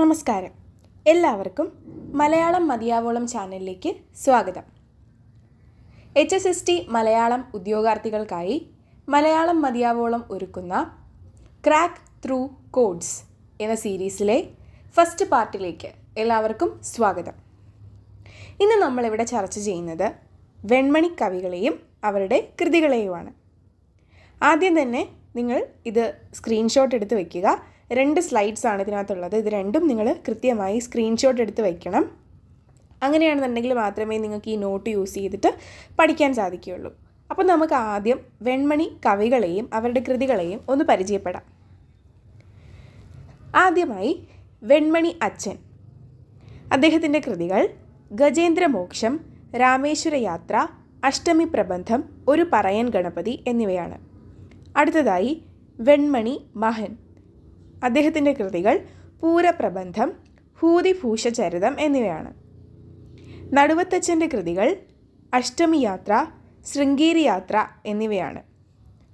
നമസ്കാരം. എല്ലാവർക്കും മലയാളം മതിയാവോളം ചാനലിലേക്ക് സ്വാഗതം. H S S T Malayalam ഉദ്യോഗാർത്ഥികൾക്കായി Malayalam മതിയാവോളം ഒരുക്കുന്ന ക്രാക്ക് ത്രൂ കോഡ്സ് എന്ന സീരീസിലെ ഫസ്റ്റ് പാർട്ടിലേക്ക് എല്ലാവർക്കും സ്വാഗതം. ഇന്ന് നമ്മളിവിടെ ചർച്ച ചെയ്യുന്നത് വെൺമണി കവികളെയും അവരുടെ കൃതികളെയുമാണ്. ആദ്യം തന്നെ നിങ്ങൾ ഇത് സ്ക്രീൻഷോട്ട് എടുത്ത് വയ്ക്കുക രണ്ട് സ്ലൈഡ്സ് ആണ് ഇതിനകത്തുള്ളത്. ഇത് രണ്ടും നിങ്ങൾ കൃത്യമായി സ്ക്രീൻഷോട്ട് എടുത്ത് വയ്ക്കണം അങ്ങനെയാണെന്നുണ്ടെങ്കിൽ മാത്രമേ നിങ്ങൾക്ക് ഈ നോട്ട് യൂസ് ചെയ്തിട്ട് പഠിക്കാൻ സാധിക്കുകയുള്ളൂ. അപ്പോൾ നമുക്ക് ആദ്യം വെൺമണി കവികളെയും അവരുടെ കൃതികളെയും ഒന്ന് പരിചയപ്പെടാം. ആദ്യമായി വെൺമണി അച്ഛൻ. അദ്ദേഹത്തിന്റെ കൃതികൾ ഗജേന്ദ്രമോക്ഷം രാമേശ്വര യാത്ര അഷ്ടമി പ്രബന്ധം ഒരു പറയൻ ഗണപതി എന്നിവയാണ്. അടുത്തതായി വെൺമണി മഹൻ. അദ്ദേഹത്തിന്റെ കൃതികൾ പൂരപ്രബന്ധം ഭൂതിഭൂഷചരിതം എന്നിവയാണ്. നടുവത്തച്ഛന്റെ കൃതികൾ അഷ്ടമി യാത്ര ശൃംഗേരി യാത്ര എന്നിവയാണ്.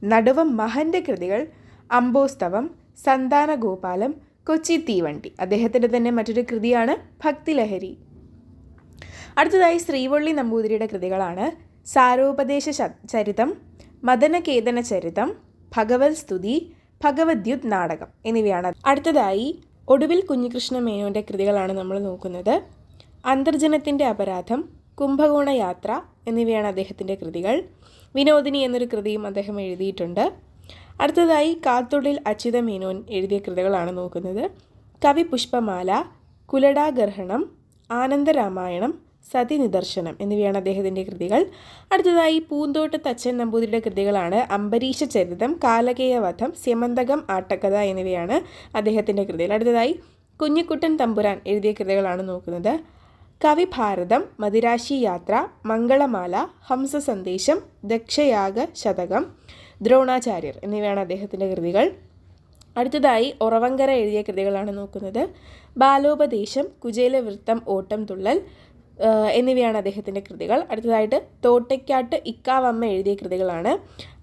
നടുവ മഹന്റെ കൃതികൾ അംബോസ്തവം സന്താനഗോപാലം കൊച്ചി തീവണ്ടി. അദ്ദേഹത്തിന്റെ തന്നെ മറ്റൊരു കൃതിയാണ് ഭക്തിലഹരി. അടുത്തതായി ശ്രീവള്ളി നമ്പൂതിരിയുടെ കൃതികളാണ് സാരോപദേശ ചരിതം മദനകേതന ചരിതം ഭഗവത് സ്തുതി ഭഗവദ്യുത് നാടകം എന്നിവയാണ്. അടുത്തതായി ഒടുവിൽ കുഞ്ഞികൃഷ്ണ മേനോന്റെ കൃതികളാണ് നമ്മൾ നോക്കുന്നത്. അന്തർജനത്തിന്റെ അപരാധം കുംഭകോണ യാത്ര എന്നിവയാണ് അദ്ദേഹത്തിന്റെ കൃതികൾ. വിനോദിനി എന്നൊരു കൃതിയും അദ്ദേഹം എഴുതിയിട്ടുണ്ട്. അടുത്തതായി കാത്തൊടിൽ അച്യുത മേനോൻ എഴുതിയ കൃതികളാണ് നോക്കുന്നത്. കവി പുഷ്പമാല കുലടാഗർഹണം ആനന്ദരാമായണം സതി നിദർശനം എന്നിവയാണ് അദ്ദേഹത്തിന്റെ കൃതികൾ. അടുത്തതായി പൂന്തോട്ട തച്ചൻ നമ്പൂതിരിയുടെ കൃതികളാണ് അംബരീഷ ചരിതം കാലകേയവധം സ്യമന്തകം ആട്ടക്കഥ എന്നിവയാണ് അദ്ദേഹത്തിന്റെ കൃതികൾ. അടുത്തതായി കുഞ്ഞിക്കുട്ടൻ തമ്പുരാൻ എഴുതിയ കൃതികളാണ് നോക്കുന്നത്. കവിഭാരതം മദിരാശി യാത്ര മംഗളമാല ഹംസ സന്ദേശം ദക്ഷയാഗ ശതകം ദ്രോണാചാര്യർ എന്നിവയാണ് അദ്ദേഹത്തിന്റെ കൃതികൾ. അടുത്തതായി ഒറവങ്കര എഴുതിയ കൃതികളാണ് നോക്കുന്നത്. ബാലോപദേശം കുചേലവൃത്തം ഓട്ടം തുള്ളൽ എന്നിവയാണ് അദ്ദേഹത്തിന്റെ കൃതികൾ. അടുത്തതായിട്ട് തോട്ടയ്ക്കാട്ട് ഇക്കാവമ്മ എഴുതിയ കൃതികളാണ്.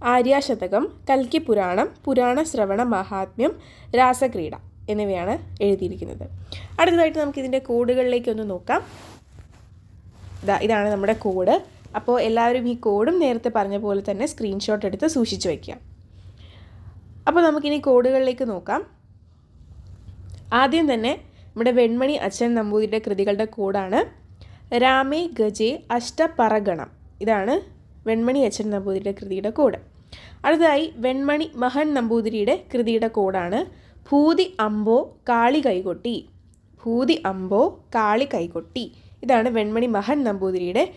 ആര്യാശതകം കൽക്കി പുരാണം പുരാണ ശ്രവണ മഹാത്മ്യം രാസക്രീഡ എന്നിവയാണ് എഴുതിയിരിക്കുന്നത്. അടുത്തതായിട്ട് നമുക്കിതിന്റെ കോഡുകളിലേക്ക് ഒന്ന് നോക്കാം. ഇതാ ഇതാണ് നമ്മുടെ കോഡ്. അപ്പോൾ എല്ലാവരും ഈ കോഡും നേരത്തെ പറഞ്ഞ പോലെ തന്നെ സ്ക്രീൻഷോട്ട് എടുത്ത് സൂക്ഷിച്ചു വയ്ക്കുക അപ്പോൾ നമുക്കിനി കോഡുകളിലേക്ക് നോക്കാം. ആദ്യം തന്നെ നമ്മുടെ വെൺമണി അച്ഛൻ നമ്പൂതിരിയുടെ കൃതികളുടെ കോഡാണ്. രാമേ ഗജേ അഷ്ടപറഗണം ഇതാണ് വെൺമണി അച്ഛൻ നമ്പൂതിരിയുടെ കൃതിയുടെ കോഡ്. അടുത്തതായി വെൺമണി മഹൻ നമ്പൂതിരിയുടെ കൃതിയുടെ കോഡാണ് ഭൂതി അമ്പോ കാളി കൈകൊട്ടി. ഭൂതി അമ്പോ കാളി കൈകൊട്ടി. ഇതാണ് വെൺമണി മഹൻ നമ്പൂതിരിയുടെ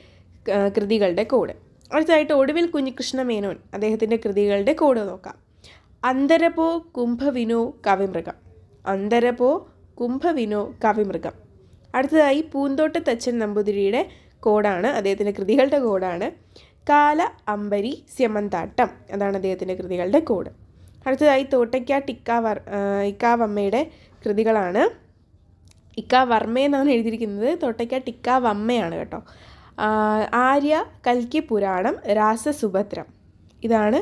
കൃതികളുടെ കോഡ്. അടുത്തതായിട്ട് ഒടുവിൽ കുഞ്ഞികൃഷ്ണ മേനോൻ അദ്ദേഹത്തിന്റെ കൃതികളുടെ കോഡ് നോക്കാം. അന്തരപോ കുംഭവിനോ കവിമൃഗം. അന്തരപോ കുംഭവിനോ കവിമൃഗം. അടുത്തതായി പൂന്തോട്ടത്തച്ഛൻ നമ്പൂതിരിയുടെ കോഡാണ് അദ്ദേഹത്തിന്റെ കൃതികളുടെ കോഡാണ്. കാല അമ്പരി സ്യമന്താട്ടം അതാണ് അദ്ദേഹത്തിന്റെ കൃതികളുടെ കോഡ്. അടുത്തതായി തോട്ടയ്ക്കാട്ട് ഇക്കാവർ ഇക്കാവമ്മയുടെ കൃതികളാണ്. ഇക്കാവർമ്മ എന്നാണ് എഴുതിയിരിക്കുന്നത്. തോട്ടയ്ക്കാട്ട് ടിക്കാ വമ്മയാണ് കേട്ടോ. ആര്യ കൽക്കി പുരാണം രാസസുഭദ്രം. ഇതാണ്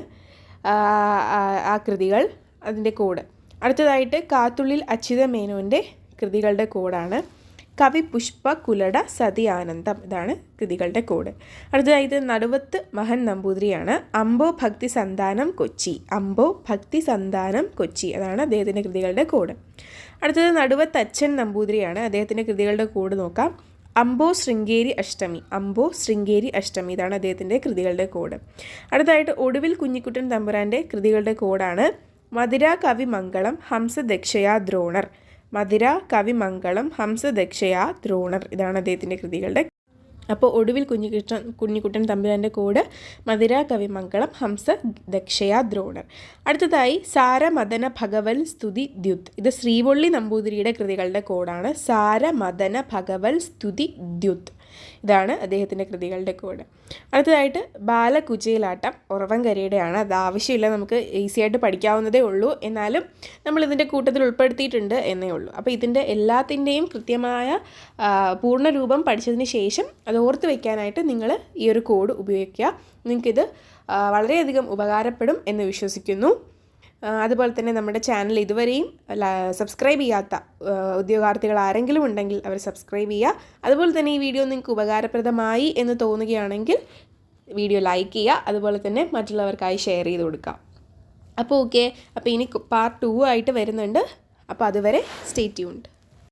ആ കൃതികൾ അതിന്റെ കോഡ്. അടുത്തതായിട്ട് കാത്തുള്ളിൽ അച്യുത മേനോന്റെ കൃതികളുടെ കോഡാണ്. കവി പുഷ്പ കുലട സതി ആനന്ദം. ഇതാണ് കൃതികളുടെ കോഡ്. അടുത്തതായി ഇത് നടുവത്ത് മഹൻ നമ്പൂതിരിയാണ്. അമ്പോ ഭക്തി സന്താനം കൊച്ചി. അമ്പോ ഭക്തി സന്താനം കൊച്ചി. അതാണ് അദ്ദേഹത്തിന്റെ കൃതികളുടെ കോഡ്. അടുത്തത് നടുവത്ത് അച്ഛൻ നമ്പൂതിരിയാണ്. അദ്ദേഹത്തിന്റെ കൃതികളുടെ കോഡ് നോക്കാം. അമ്പോ ശൃംഗേരി അഷ്ടമി. അമ്പോ ശൃംഗേരി അഷ്ടമി. ഇതാണ് അദ്ദേഹത്തിന്റെ കൃതികളുടെ കോഡ്. അടുത്തതായിട്ട് ഒടുവിൽ കുഞ്ഞിക്കുട്ടൻ തമ്പുരാന്റെ കൃതികളുടെ കോഡാണ്. മധുര കവി മംഗളം ഹംസദക്ഷയാ ദ്രോണർ. മധുര കവി മംഗളം ഹംസദക്ഷയ ദ്രോണർ ഇതാണ് അദ്ദേഹത്തിന്റെ കൃതികളുടെ. അപ്പോൾ ഒടുവിൽ കുഞ്ഞിക്കുട്ടൻ കുഞ്ഞിക്കുട്ടൻ തമ്പുരാന്റെ കൂട് മധുര കവിമംഗളം ഹംസ ദക്ഷയ ദ്രോണർ. അടുത്തതായി സാരമദന ഭഗവൽ സ്തുതി ദ്യുത്. ഇത് ശ്രീവള്ളി നമ്പൂതിരിയുടെ കൃതികളുടെ കോഡാണ്. സാരമദന ഭഗവൽ സ്തുതി ദ്യുത്. ഇതാണ് അദ്ദേഹത്തിന്റെ കൃതികളുടെ കൂടെ അടുത്തതായിട്ട് ബാലകുചയിലാട്ടം ഉറവൻകരയുടെയാണ്. അത് ആവശ്യമില്ല നമുക്ക് ഈസി ആയിട്ട് പഠിക്കാവുന്നതേ ഉള്ളൂ. എന്നാലും നമ്മൾ ഇതിന്റെ കൂട്ടത്തിൽ ഉൾപ്പെടുത്തിയിട്ടുണ്ട് എന്നേ ഉള്ളൂ. അപ്പോൾ ഇതിന്റെ എല്ലാത്തിന്റെയും കൃത്യമായ പൂർണ പൂർണരൂപം പഠിച്ചതിന് ശേഷം അത് ഓർത്ത് വയ്ക്കാനായിട്ട് നിങ്ങൾ ഈ ഒരു കോഡ് ഉപയോഗിക്കുക. നിങ്ങൾക്കിത് വളരെയധികം ഉപകാരപ്പെടും എന്ന് വിശ്വസിക്കുന്നു. അതുപോലെ തന്നെ നമ്മുടെ ചാനൽ ഇതുവരെയും സബ്സ്ക്രൈബ് ചെയ്യാത്ത ഉദ്യോഗാർത്ഥികൾ ആരെങ്കിലും ഉണ്ടെങ്കിൽ അവർ സബ്സ്ക്രൈബ് ചെയ്യുക. അതുപോലെ തന്നെ ഈ വീഡിയോ നിങ്ങൾക്ക് ഉപകാരപ്രദമായി എന്ന് തോന്നുകയാണെങ്കിൽ വീഡിയോ ലൈക്ക് ചെയ്യുക. അതുപോലെ തന്നെ മറ്റുള്ളവർക്കായി ഷെയർ ചെയ്ത് കൊടുക്കുക. അപ്പോൾ ഓക്കെ അപ്പോൾ ഇനി പാർട്ട് ടു ആയിട്ട് വരുന്നുണ്ട്. അപ്പോൾ അതുവരെ സ്റ്റേ ട്യൂൺഡ്